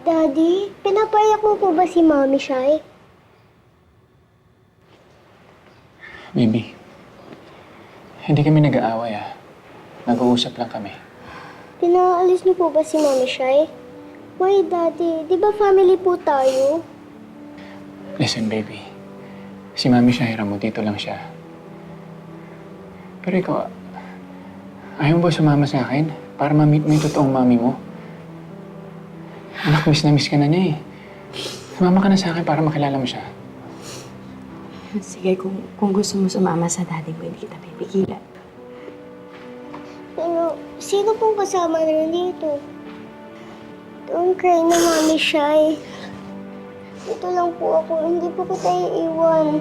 Daddy, pinapayak mo po ba si Mommy Shy? Bibi, hindi kami nag-aaway ah. Nag-uusap lang kami. Pinaalis niyo po ba si Mommy Shy? Why, Daddy? Di ba family po tayo? Listen, baby. Si Mami Shaira mo, dito lang siya. Pero ikaw, ayaw mo ba sumama sa akin para ma-meet mo yung totoong mami mo? Anak, miss na miss ka na niya eh. Sumama ka na sa akin para makilala mo siya. Sige, kung, kung gusto mo sumama sa daddy mo, hindi kita pipigilan. Pero, sino pong kasama na rin dito? Don't cry na, Mommy Shy. Dito lang po ako. Hindi po kita iiwan.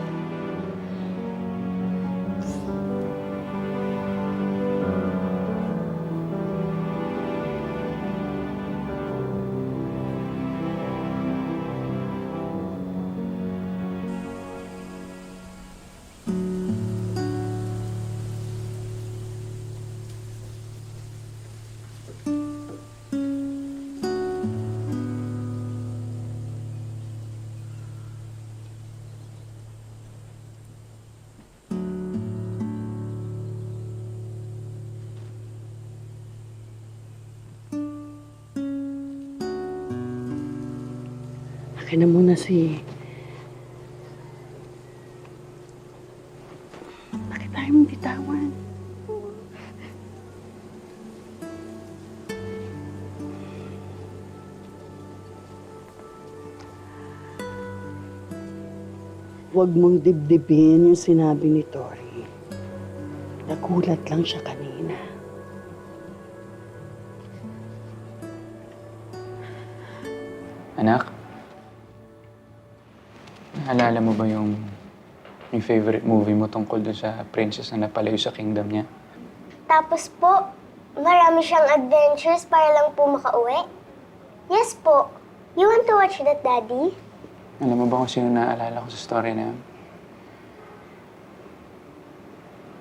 Akin na muna si... Bakit tayo mong bitawan? Huwag mong dibdibin yung sinabi ni Tori. Nagulat lang siya kanina. Anak, naalala mo ba yung, yung favorite movie mo tungkol dun sa princess na napalayo sa kingdom niya? Tapos po, marami siyang adventures para lang po makauwi. Yes po. You want to watch that, Daddy? Alam mo ba kung sino naaalala ko sa story na yun?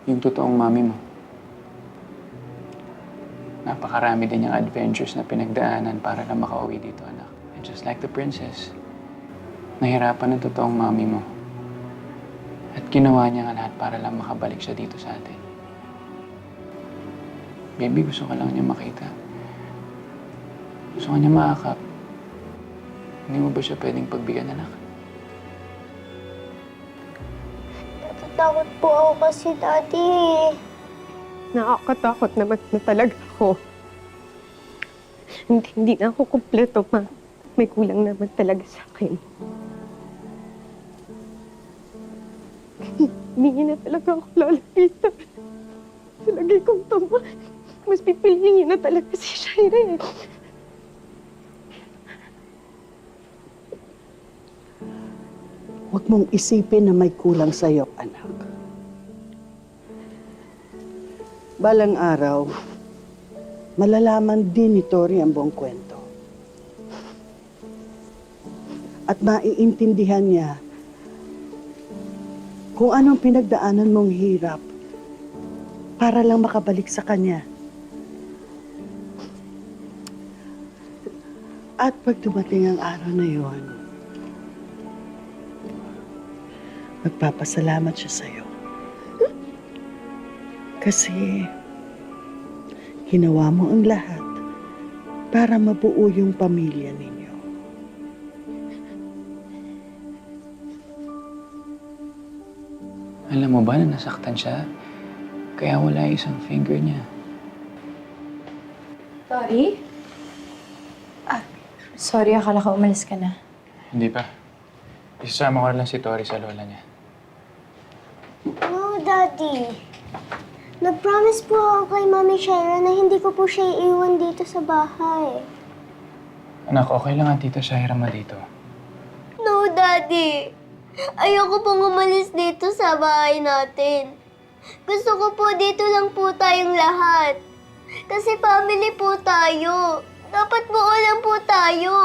Yung totoong mami mo. Napakarami din niyang adventures na pinagdaanan para lang makauwi dito, anak. And just like the princess, nahirapan ng totoong mami mo. At ginawa niya ang lahat para lang makabalik siya dito sa atin. Baby, gusto ka lang niya makita. Gusto ka niya maakap. Hindi mo ba siya pwedeng pagbigyan, anak? Natatakot po ako kasi, Daddy. Nakakatakot naman na talaga ako. Hindi, hindi na ako kumpleto, ma. May kulang naman talaga sa akin. Hindi na talaga ako lalapitan. Sa lagay kong tama, mas pipiliin na talaga si Shira Huwag mong isipin na may kulang sa'yo, anak. Balang araw, malalaman din ni Tori ang buong kwento. At maiintindihan niya kung anong pinagdaanan mong hirap para lang makabalik sa kanya. At pag dumating ang araw na yon, magpapasalamat siya sa'yo. Kasi ginawa mo ang lahat para mabuo yung pamilya ninyo. Alam mo ba na nasaktan siya? Kaya wala yung isang finger niya. Sorry? Ah, sorry, akala ko umalis ka na. Hindi pa. Isasama ko lang si Tori sa lola niya. No, Daddy. Nag-promise po ako kay Mami Shaira na hindi ko po siya iiwan dito sa bahay. Anak, okay lang ang tita Shaira mo dito. No, Daddy. Ayoko pong umalis dito sa bahay natin. Gusto ko po dito lang po tayong lahat. Kasi family po tayo. Dapat buo lang po tayo.